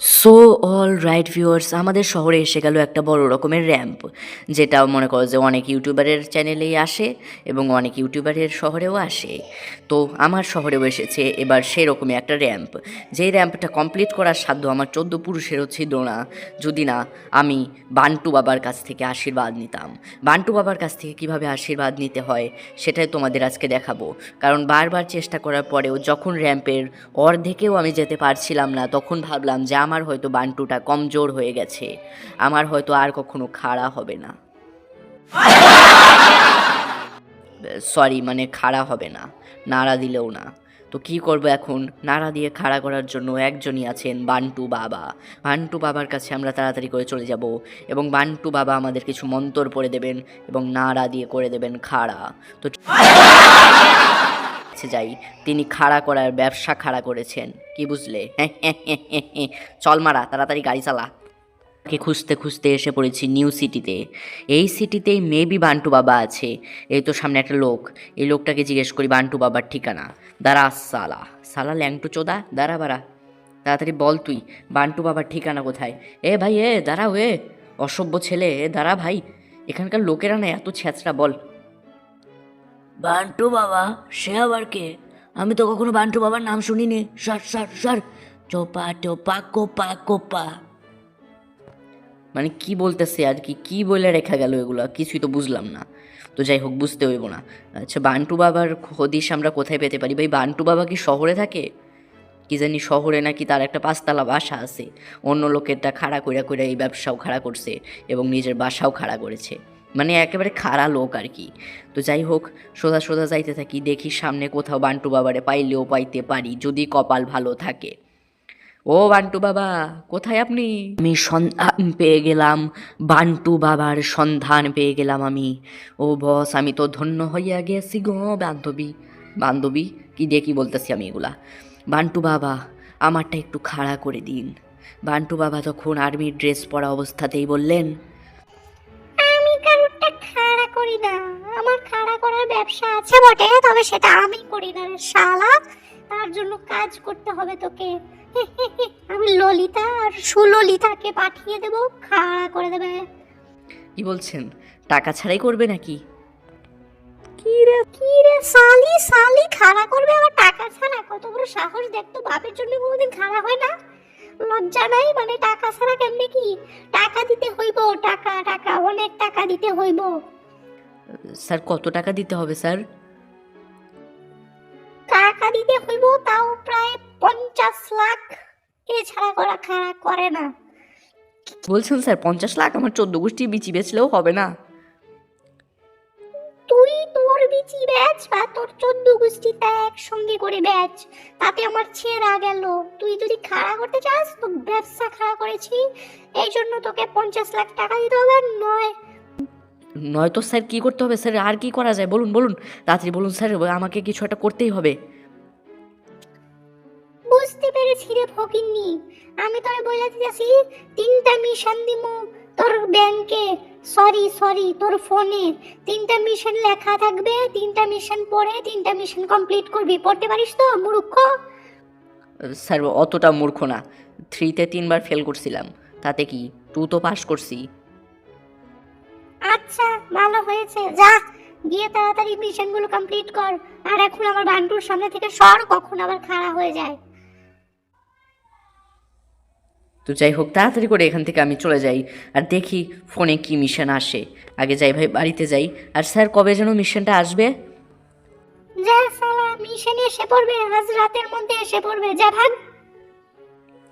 So all right viewers আমাদের শহরে এসে গেল একটা বড় রকমের র্যাম্প যেটা মনে করো যে অনেক ইউটিউবারের চ্যানেলেই আসে এবং অনেক ইউটিউবারের শহরেও আসে। তো আমার শহরেও এসেছে এবার সেরকমই একটা র্যাম্প যেই র্যাম্পটা কমপ্লিট করার সাধ্য আমার চোদ্দ পুরুষেরও ছিল না। যদি না, আমি বান্টু বাবার কাছ থেকে আশীর্বাদ নিতাম। বান্টু বাবার কাছ থেকে কীভাবে আশীর্বাদ নিতে হয়, সেটাই তোমাদের আজকে দেখাবো। কারণ বারবার চেষ্টা করার পরেও যখন র্যাম্পের অর্ধেকেও আমি যেতে পারছিলাম না, তখন ভাবলাম যে আমার হয়তো বান্টুটা কমজোর হয়ে গেছে। আমার হয়তো আর কখনো খাড়া হবে না। সরি মানে খাড়া হবে না। নাড়া দিলেও না। তো কি করব এখন? নাড়া দিয়ে খাড়া করার জন্য একজনই আছেন বান্টু বাবা। বান্টু বাবার কাছে আমরা তাড়াতাড়ি করে চলে যাব এবং বান্টু বাবা আমাদের কিছু মন্তর পড়ে দেবেন এবং নাড়া দিয়ে করে দেবেন খাড়া। তো কাছে যাই, তিনি খাড়া করার ব্যবসা খাড়া করেছেন। কি বুঝলে? চল মারা, তাড়াতাড়ি গাড়ি চালা। কে খুঁজতে খুঁজতে এসে পড়েছি নিউ সিটিতে। এই সিটিতেই মেবি বান্টু বাবা আছে। এই তো সামনে একটা লোক। এই লোকটাকে জিজ্ঞেস করি, বান্টু বাবার ঠিকানা? দাঁড়া, সালা। সালা, ল্যাংটু চোদা? দাঁড়া বাড়া। তাড়াতাড়ি বল তুই, বান্টু বাবার ঠিকানা কোথায়? এ ভাই, এ দাঁড়াও এ অসভ্য ছেলে, এ, দাঁড়া ভাই। এখানকার লোকেরা না এত ছ্যাঁচড়া, বল। বান্টু বাবা, সে আবার কে? আমি তো কখনো বান্টু বাবার নাম শুনিনি। সর সর সর। চোপা, টোপা, কোপা কোপা। মানে কি বলতেছে আর কি? কি বলে রেখা গেল এগুলো? কিছুই তো বুঝলাম না। তো যাই হোক, বুঝতে হইব না। আচ্ছা বান্টু বাবার হদিশ আমরা কোথায় পেতে পারি? ভাই, বান্টু বাবা কি শহরে থাকে? কি জানি শহরে নাকি তার একটা পাঁচতলা বাসা আছে। অন্য লোকেরটা খাড়া কইরা কইরা এই ব্যবসাও খাড়া করছে এবং নিজের বাসাও খাড়া করেছে। মানে একেবারে খাড়া লোক আর কি। তো যাই হোক, সোজা সোজা যাইতে থাকি, দেখি সামনে কোথাও বান্টু বাবারে পাইলেও পাইতে পারি, যদি কপাল ভালো থাকে। ও বান্টু বাবা, কোথায় আপনি? আমি সন্ধান পেয়ে গেলাম, বান্টু বাবার সন্ধান পেয়ে গেলাম আমি। ও বস, আমি তো ধন্য হইয়া গেছি গো, বান্ধবী। বান্ধবী? কি কি বলতেছি আমি এগুলা? বান্টু বাবা, আমারটা একটু খাড়া করে দিন। বান্টু বাবা তখন আর্মির ড্রেস পরা অবস্থাতেই বললেন করি না। আমার খাড়া করার ব্যবসা আছে বটে তবে সেটা আমি করি না শালা। তার জন্য কাজ করতে হবে তোকে। আমি ললিতা আর সুললিতাকে পাঠিয়ে দেব খাড়া করে দেবে। কি বলছেন? টাকা ছাড়াই করবে নাকি? কি রে কি রে সালি? সালি খাড়া করবে আবার টাকা ছাড়া? কত বড় সাহস দেখতো বাপের জন্য কোনোদিন খাড়া হয় না। লজ্জা নাই? মানে টাকা ছাড়া কেমনে কি? টাকা দিতে হইব টাকা টাকা অনেক টাকা দিতে হইব। স্যার কত টাকা দিতে হবে স্যার? টাকা দিতে হইব তাও প্রায় পঞ্চাশ লাখ। এছাড়া করা খাড়া করে না। বলছেন স্যার পঞ্চাশ লাখ? আমার চোদ্দ গোষ্ঠী বিচি বেচলেও হবে না। তুই তোর বিচি ব্যাচ বা তোর চোদ্দ গোষ্ঠীটা একসঙ্গে করে ব্যাচ তাতে আমার ছেঁড়া গেল। তুই যদি খাড়া করতে চাস তো ব্যবসা খাড়া করেছি। এই জন্য তোকে পঞ্চাশ লাখ টাকা দিতে হবে নয় নয়তো স্যার কি করতে হবে? স্যার আর কি করা যায়? বলুন বলুন। তাড়াতাড়ি বলুন স্যার আমাকে কিছু একটা করতেই হবে। বুঝতে পেরেছি রে ফকিন্নি আমি তোরে বলে দিতেছি তিনটা মিশন দিমু তোর ব্যাংকে। সরি সরি তোর ফোনে। তিনটা মিশন লেখা থাকবে তিনটা মিশন পড়ে তিনটা মিশন কমপ্লিট করবি। পড়তে পারিস তো মূর্খ? স্যার অতটা মূর্খ না। থ্রিতে তিনবার ফেল করছিলাম। তাতে কি? টু তো পাস করছি। আচ্ছা ভালো হয়েছে। যা গিয়ে তাড়াতাড়ি মিশনগুলো কমপ্লিট কর। আর এখন আমার বান্টুর সামনে থেকে সর কখন আবার খাড়া হয়ে যায়। তো যাই হোক তাড়াতাড়ি করে এখান থেকে আমি চলে যাই আর দেখি ফোনে কি মিশন আসে। আগে যাই ভাই বাড়িতে যাই। আর স্যার কবে যেন মিশনটা আসবে? যা সালা মিশন এসে পড়বে। আজ রাতের মধ্যে এসে পড়বে। যা ভাগ।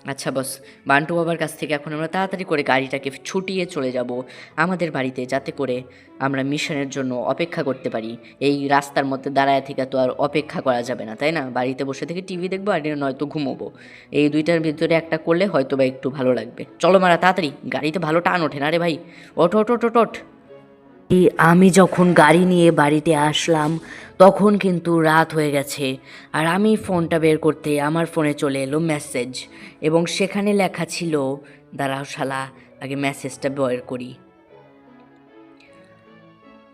আচ্ছা বস, বান্টু বাবার কাছ থেকে এখন আমরা তাড়াতাড়ি করে গাড়িটাকে ছুটিয়ে চলে যাব আমাদের বাড়িতে যাতে করে আমরা মিশনের জন্য অপেক্ষা করতে পারি। এই রাস্তার মধ্যে দাঁড়ায় থেকে তো আর অপেক্ষা করা যাবে না, তাই না? বাড়িতে বসে থেকে টিভি দেখব আর নয়তো ঘুমোবো। এই দুইটার ভিতরে একটা করলে হয়তো বা একটু ভালো লাগবে। চলো মারা, তাড়াতাড়ি, গাড়িতে ভালো টান ওঠে না রে ভাই। ওঠ ওঠ ওঠ ওঠ আমি যখন গাড়ি নিয়ে বাড়িতে আসলাম তখন কিন্তু রাত হয়ে গেছে আর আমি ফোনটা বের করতে আমার ফোনে চলে এলো মেসেজ এবং সেখানে লেখা ছিল, দাঁড়াও শালা, আগে মেসেজটা বয়ের করি।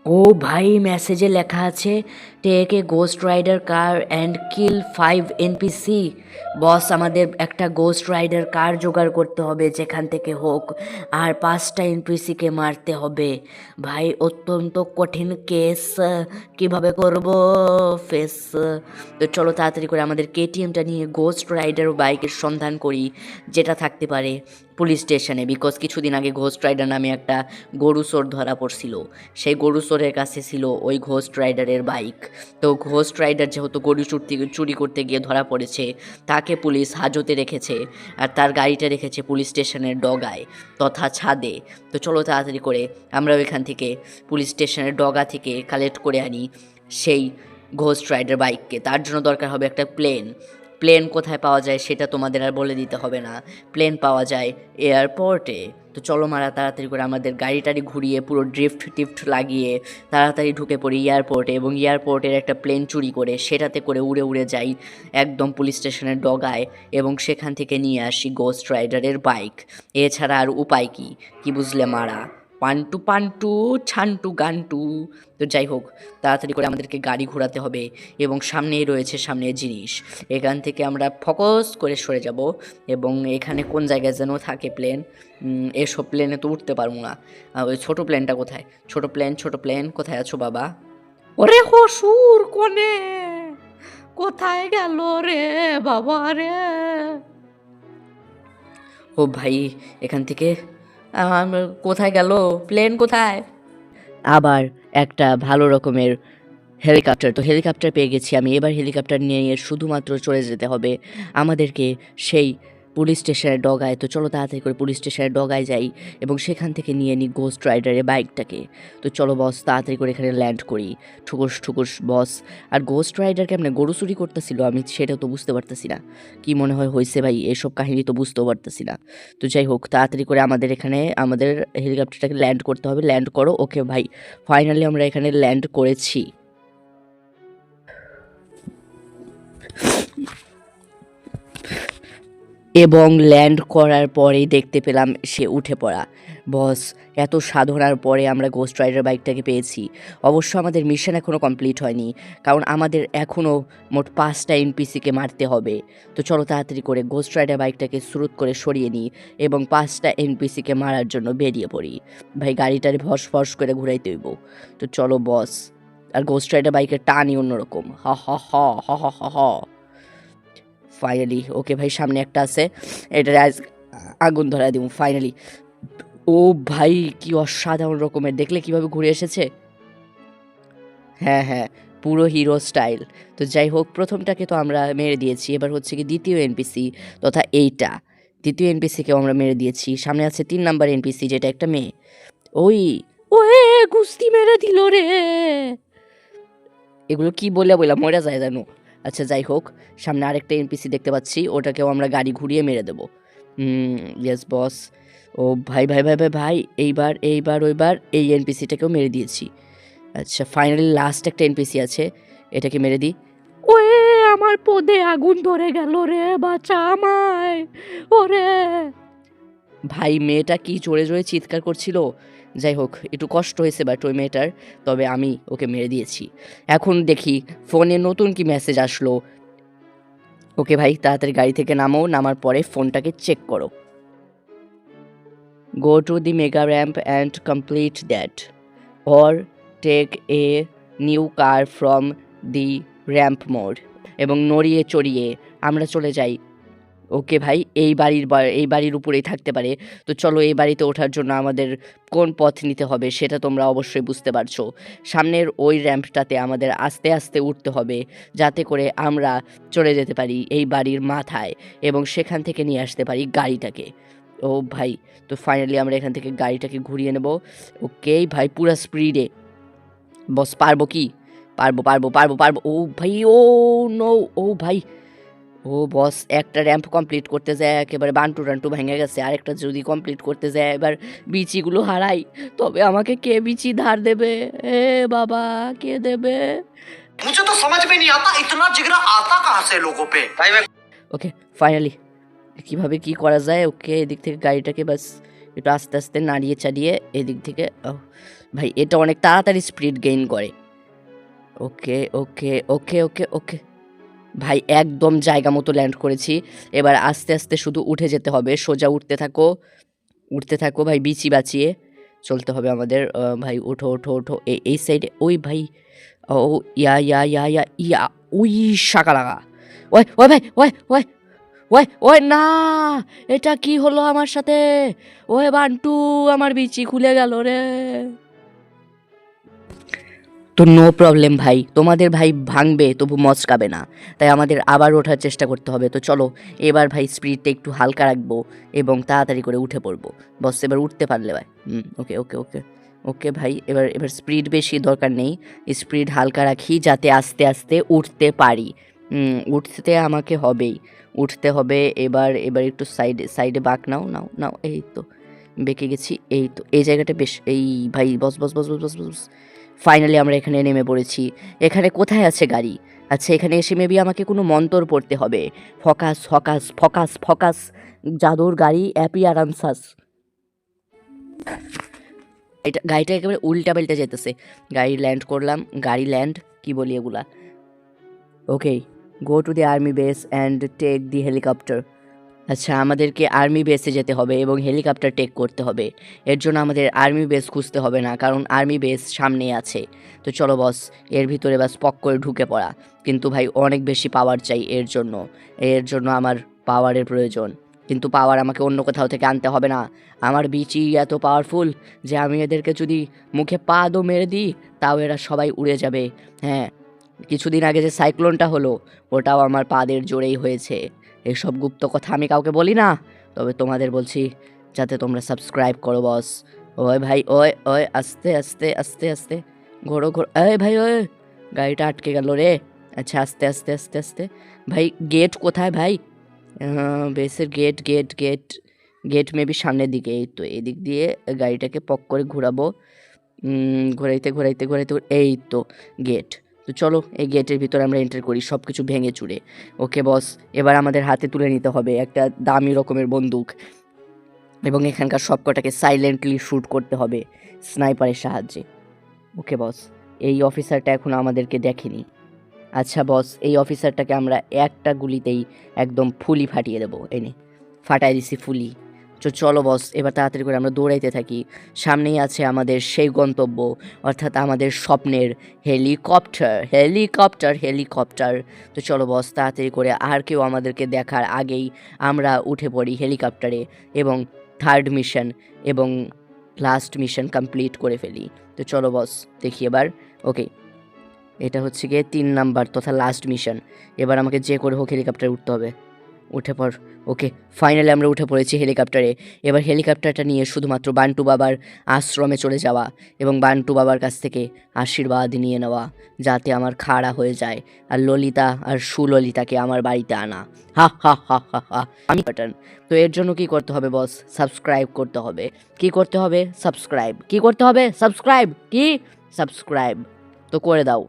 ও ভাই মেসেজে লেখা আছে, take a ghost rider car and kill five NPC boss, আমাদের একটা গোস্ট রাইডার কার জোগাড় করতে হবে যেখান থেকে হোক, আর পাঁচটা এনপিসিকে মারতে হবে। ভাই, অত্যন্ত কঠিন কেস, কীভাবে করব? ফেস, তো চলো তাড়াতাড়ি করে আমাদের কেটিএমটা নিয়ে গোস্ট রাইডার বাইকের সন্ধান করি, যেটা থাকতে পারে। পুলিশ স্টেশনে বিকজ কিছুদিন আগে ঘোস্ট রাইডার নামে একটা গরু চোর ধরা পড়ছিল। সেই গরু চোরের কাছে ছিল ওই ঘোস্ট রাইডারের বাইক তো ঘোস্ট রাইডার যেহেতু গরু চুরতি, চুরি করতে গিয়ে ধরা পড়েছে, তাকে পুলিশ হাজতে রেখেছে, আর তার গাড়িটা রেখেছে পুলিশ স্টেশনের ডগায়, তথা ছাদে। তো চলো তাড়াতাড়ি করে আমরা ওইখান থেকে পুলিশ স্টেশনের ডগা থেকে কালেক্ট করে আনি সেই ঘোস্ট রাইডার বাইককে তার জন্য দরকার হবে একটা প্লেন প্লেন কোথায় পাওয়া যায় সেটা তোমাদের আর বলে দিতে হবে না। প্লেন পাওয়া যায় এয়ারপোর্টে তো চলো মারা তাড়াতাড়ি করে আমাদের গাড়ি টাড়ি ঘুরিয়ে পুরো ড্রিফট টিফট লাগিয়ে তাড়াতাড়ি ঢুকে পড়ি এয়ারপোর্টে এবং এয়ারপোর্টের একটা প্লেন চুরি করে সেটাতে করে উড়ে উড়ে যাই একদম পুলিশ স্টেশনের ডগায় এবং সেখান থেকে নিয়ে আসি গোস্ট রাইডারের বাইক এছাড়া আর উপায় কি? কি বুঝলে মারা? পান্টু পান্টু, ছান্টু, গান্টু। তো যাই হোক, তাড়াতাড়ি করে আমাদেরকে গাড়ি ঘোরাতে হবে এবং সামনেই রয়েছে সামনে জিনিস। এখান থেকে আমরা ফোকাস করে সরে যাব এবং এখানে কোন জায়গায় যেন থাকে প্লেন এসব প্লেনে তো উঠতে পারব না। ওই ছোটো প্লেনটা কোথায়? ছোট প্লেন ছোট প্লেন, কোথায় আছো বাবা? ওরে হসুর কোনে কোথায় গেল রে বাবা রে? ও ভাই, এখান থেকে কোথায় গেল? প্লেন কোথায়? আবার একটা ভালো রকমের হেলিকপ্টার। তো হেলিকপ্টার পেয়ে গেছি আমি। এবার হেলিকপ্টার নিয়ে শুধুমাত্র চলে যেতে হবে আমাদেরকে সেই পুলিশ স্টেশনের ডগায়। তো চলো তাড়াতাড়ি করে পুলিশ স্টেশনের ডগায় যাই এবং সেখান থেকে নিয়ে নিই গোস্ট রাইডারের বাইকটাকে। তো চলো বস তাড়াতাড়ি করে এখানে ল্যান্ড করি। ঠুকুস ঠুকুস বস আর গোস্ট রাইডার কেমনে গরু চুরি করতেছিল, আমি সেটাও তো বুঝতে পারতেছি না। কী মনে হয় হয়েছে ভাই? এসব কাহিনী তো বুঝতেও পারতেছি না। তো যাই হোক, তাড়াতাড়ি করে আমাদের এখানে, আমাদের হেলিকপ্টারটাকে ল্যান্ড করতে হবে। ল্যান্ড করো ওকে ভাই। ফাইনালি আমরা এখানে ল্যান্ড করেছি। এবং ল্যান্ড করার পরেই দেখতে পেলাম সে উঠে পড়া। বস, এত সাধনার পরে আমরা গোস্ট রাইডার বাইকটাকে পেয়েছি। অবশ্য আমাদের মিশন এখনও কমপ্লিট হয়নি, কারণ আমাদের এখনও মোট পাঁচটা এনপিসিকে মারতে হবে। তো চলো তাড়াতাড়ি করে গোস্ট রাইডার বাইকটাকে স্রোত করে সরিয়ে নিই এবং পাঁচটা এনপিসিকে মারার জন্য বেরিয়ে পড়ি। ভাই, গাড়িটারে ফস ফস করে ঘুরাইতে হইব। তো চলো বস, আর গোস্ট রাইডার বাইকের টানই অন্যরকম। হ হ হ হ হ হ। ফাইনালি ওকে ভাই সামনে একটা আছে এটা আজ আগুন ধরা দিব ফাইনালি ও ভাই, কি অসাধারণ রকমের, দেখলে কীভাবে ঘুরে এসেছে? হ্যাঁ হ্যাঁ পুরো হিরো স্টাইল তো যাই হোক, প্রথমটাকে তো আমরা মেরে দিয়েছি, এবার হচ্ছে কি দ্বিতীয় এনপিসি তথা এইটা। দ্বিতীয় এনপিসিকেও আমরা মেরে দিয়েছি, সামনে আছে তিন নাম্বার এনপিসি যেটা একটা মেয়ে। ওই ওয়ে গুস্তি মেরে দিল রে। এগুলো কি বলে বললাম, মরে যায় জানো আচ্ছা যাই হোক, সামনে আরেকটা এনপিসি দেখতে পাচ্ছি, ওটাকেও আমরা গাড়ি ঘুরিয়ে মেরে দেবো। ইয়েস বস ও, ভাই ভাই ভাই ভাই ভাই, এইবার এইবার, ওইবার এই এনপিসিটাকেও মেরে দিয়েছি। আচ্ছা ফাইনালি লাস্ট একটা এনপিসি আছে, এটাকে মেরে দিই। ওয়ে, আমার পদে আগুন ধরে গেল রে বাচ্চা আমায়। ওরে। ভাই, মেয়েটা কি জোরে জোরে চিৎকার করছিল? যাই হোক, একটু কষ্ট হয়েছে বাট ওই মেয়েটার, তবে আমি ওকে মেরে দিয়েছি। এখন দেখি ফোনে নতুন কি মেসেজ আসলো। ওকে ভাই, তাড়াতাড়ি গাড়ি থেকে নামো, নামার পরে ফোনটাকে চেক করো। Go to the mega ramp and complete that or take a new car from the ramp mode এবং নড়িয়ে চড়িয়ে আমরা চলে যাই। ওকে ভাই, এই বাড়ির এই বাড়ির উপরেই থাকতে পারে। তো চলো এই বাড়িতে ওঠার জন্য আমাদের কোন পথ নিতে হবে সেটা তোমরা অবশ্যই বুঝতে পারছ। সামনের ওই র্যাম্পটাতে আমাদের আস্তে আস্তে উঠতে হবে যাতে করে আমরা চলে যেতে পারি এই বাড়ির মাথায় এবং সেখান থেকে নিয়ে আসতে পারি গাড়িটাকে। ও ভাই, তো ফাইনালি আমরা এখান থেকে গাড়িটাকে ঘুরিয়ে নেব। ওকে ভাই, পুরা স্পিডে বস পারব কি? পারব পারব পারব পারব। ও ভাই, ও নো ও ভাই। ও বস একটা র্যাম্প কমপ্লিট করতে যায় একেবারে বান্টু টান্টু ভেঙে গেছে আরেকটা যদি কমপ্লিট করতে যায় এবার বিচিগুলো হারাই তবে আমাকে কে বিচি ধার দেবে এ বাবা কে দেবে मुझे तो समझ में नहीं आता इतना जिगरा आता कहाँ से लोगों पे भाई मैं ওকে ফাইনালি কিভাবে কি করা যায় ওকে এদিক থেকে গাড়িটাকে বাস একটু আস্তে আস্তে নাড়িয়ে চাড়িয়ে এদিক থেকে ওহ, ভাই এটা অনেক তাড়াতাড়ি স্পিড গেইন করে ওকে ওকে ওকে ওকে ওকে ভাই, একদম জায়গা মতো ল্যান্ড করেছি। এবার আস্তে আস্তে শুধু উঠে যেতে হবে। সোজা উঠতে থাকো। উঠতে থাকো ভাই, বিচি বাঁচিয়ে চলতে হবে আমাদের। ভাই, ওঠো ওঠো ওঠো। এই- সাইডে ওই ভাই, ও, ইয়া ইয়া ইয়া ইয়া ইয়া, উই শাকা লাগা। ওই ওই ভাই, ওই ওই ওই ওই, না, এটা কি হলো আমার সাথে? ওই বান্টু, আমার বিচি খুলে গেল রে। তো নো প্রবলেম ভাই। তোমাদের ভাই ভাঙবে, তবু মচকাবে না। তাই আমাদের আবার ওঠার চেষ্টা করতে হবে। তো চলো, এবার ভাই স্পিডটা একটু হালকা রাখব এবং তাড়াতাড়ি করে উঠে পড়ব। বস এবার উঠতে পারলে ভাই। হুম ওকে ওকে ওকে ওকে ভাই, এবার এবার স্পিড বেশি দরকার নেই। স্পিড হালকা রাখি যাতে আস্তে আস্তে উঠতে পারি। উঠতে আমাকে হবেই। উঠতে হবে, এবার এবার একটু সাইডে সাইডে বাঁক নাও নাও নাও, এই তো। বেঁকে গেছি, এই তো। এই জায়গাটা বেশ, এই ভাই বস বস বস বস বস বস ফাইনালি আমরা এখানে নেমে পড়েছি। এখানে কোথায় আছে গাড়ি? আচ্ছা এখানে এসে মেবি আমাকে কোনো মন্তর পড়তে হবে। ফকাস ফকাস ফকাস ফকাস, জাদুর গাড়ি অ্যাপিয়ারান্সাস এটা গাড়িটা একেবারে উল্টা পাল্টা যেতেছে গাড়ি ল্যান্ড করলাম, গাড়ি ল্যান্ড কি বলি এগুলা? Okay go to the army base and take the helicopter আচ্ছা আমাদেরকে আর্মি বেসে যেতে হবে এবং হেলিকপ্টার টেক করতে হবে। এর জন্য আমাদের আর্মি বেস খুঁজতে হবে না, কারণ আর্মি বেস সামনেই আছে। তো চলো বস, এর ভিতরে বাস পক করে ঢুকে পড়া। কিন্তু ভাই, অনেক বেশি পাওয়ার চাই এর জন্য। এর জন্য আমার পাওয়ারের প্রয়োজন। কিন্তু পাওয়ার আমাকে অন্য কোথাও থেকে আনতে হবে না। আমার বিচি এত পাওয়ারফুল যে আমি এদেরকে যদি মুখে পা দো মেরে দিই, তাও এরা সবাই উড়ে যাবে। হ্যাঁ কিছুদিন আগে যে সাইক্লোনটা হলো, ওটাও আমার পাদের জোরেই হয়েছে। এসব গুপ্ত কথা আমি কাউকে বলি না। তবে তোমাদের বলছি, যাতে তোমরা সাবস্ক্রাইব করো বস ওই ভাই, ওই ওই, আস্তে আস্তে আস্তে আস্তে। ঘোরো ঘোরো, এই ভাই, ওই, গাড়িটা আটকে গেল রে। আচ্ছা আস্তে আস্তে আস্তে আস্তে। ভাই গেট কোথায় ভাই? বেসের gate gate gate gate maybe সামনের দিকে। এই তো, এদিক দিয়ে গাড়িটাকে পক করে ঘোরাবো। ঘোরাইতে ঘোরাইতে ঘোরাইতে ঘোর- এই তো গেট তো চলো, এই গেটের ভিতরে আমরা এন্টার করি সব কিছু ভেঙে চুরে। ওকে বস এবার আমাদের হাতে তুলে নিতে হবে একটা দামি রকমের বন্দুক। এবং এখানকার সব কটাকে সাইলেন্টলি শ্যুট করতে হবে স্নাইপারের সাহায্যে। ওকে বস এই অফিসারটা এখন আমাদেরকে দেখেনি। আচ্ছা বস এই অফিসারটাকে আমরা একটা গুলিতেই একদম ফুলি ফাটিয়ে দেবো। এনে ফাটাই দিছি ফুলি। তো চলো বস এবার তাড়াতাড়ি করে আমরা দৌড়াইতে থাকি। সামনেই আছে আমাদের সেই গন্তব্য, অর্থাৎ আমাদের স্বপ্নের হেলিকপ্টার হেলিকপ্টার হেলিকপ্টার তো চলো বস তাড়াতাড়ি করে আর কেউ আমাদেরকে দেখার আগেই আমরা উঠে পড়ি হেলিকপ্টারে এবং থার্ড মিশন এবং লাস্ট মিশন কমপ্লিট করে ফেলি। তো চলো বস দেখি এবার। ওকে এটা হচ্ছে গিয়ে তিন নাম্বার তথা লাস্ট মিশন এবার আমাকে যে করে হোক হেলিকপ্টারে উঠতে হবে। উঠে পড় ওকে ফাইনালি আমরা উঠে পড়েছি হেলিকপ্টারে এবার হেলিকপ্টারটা নিয়ে শুধুমাত্র বান্টু বাবার আশ্রমে চলে যাওয়া এবং বান্টু বাবার কাছ থেকে আশীর্বাদ নিয়ে নেওয়া, যাতে আমার খাড়া হয়ে যায় আর ললিতা আর সুললিতাকে আমার বাড়িতে আনা। হা হা হা হা হা আমি তো এর জন্য কি করতে হবে বস সাবস্ক্রাইব করতে হবে। কি করতে হবে? সাবস্ক্রাইব কি করতে হবে? সাবস্ক্রাইব কি? সাবস্ক্রাইব তো করে দাও।